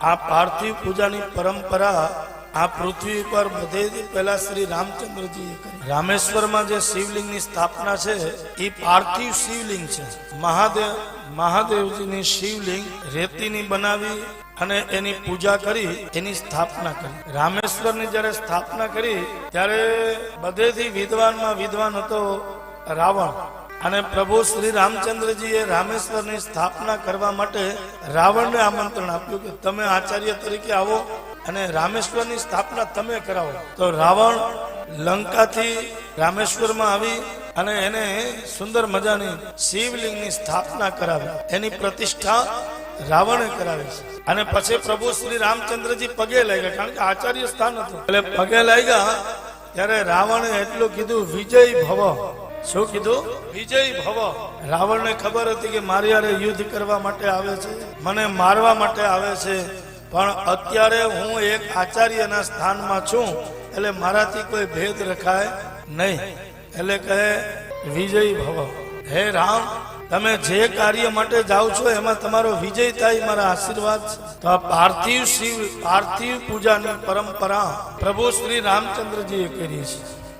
આ પાર્થિવ પૂજાની પરંપરા આ પૃથ્વી પર બધેથી પહેલા શ્રી રામચંદ્રજીએ કરી. રામેશ્વરમાં જે શિવલિંગની સ્થાપના છે એ પાર્થિવ શિવલિંગ છે. મહાદેવ, મહાદેવજીની શિવલિંગ રેતીની બનાવી અને એની પૂજા કરી, એની સ્થાપના કરી. રામેશ્વરની જ્યારે સ્થાપના કરી, ત્યારે બધેથી વિદ્વાનમાં વિદ્વાન હતો રાવણ. અને પ્રભુ શ્રી રામચંદ્રજીએ રામેશ્વરની સ્થાપના કરવા માટે રાવણને આમંત્રણ આપ્યું કે તમે આચાર્ય તરીકે આવો અને રામેશ્વરની સ્થાપના તમે કરાવો. તો રાવણ લંકાથી રામેશ્વરમાં આવી અને એને સુંદર મજાની શિવલિંગની સ્થાપના કરાવી. એની પ્રતિષ્ઠા રાવણે કરાવી છે. અને પછી પ્રભુ શ્રી રામચંદ્રજી પગે લાગ્યા કારણ કે આચાર્ય સ્થાન હતું. એટલે પગે લાગ્યા ત્યારે રાવણે એટલું કીધું, વિજય ભવ. શું કીધું? વિજય ભવ. રાવણને ખબર હતી કે મારી હારે યુદ્ધ કરવા માટે આવે છે. મને મારવા માટે આવે છે. પણ અત્યારે હું એક આચાર્યના સ્થાનમાં છું. એટલે મારાથી કોઈ ભેદ રખાય નહીં. એટલે કહે વિજય ભવ. હે રામ તમે જે કાર્ય માટે જાઓ છો એમાં તમારો વિજય થાય મારા આશીર્વાદ છે. તો આ પાર્થિવ શિવ પાર્થિવ પૂજાની પરંપરા પ્રભુ શ્રી રામચંદ્રજીએ કરી છે.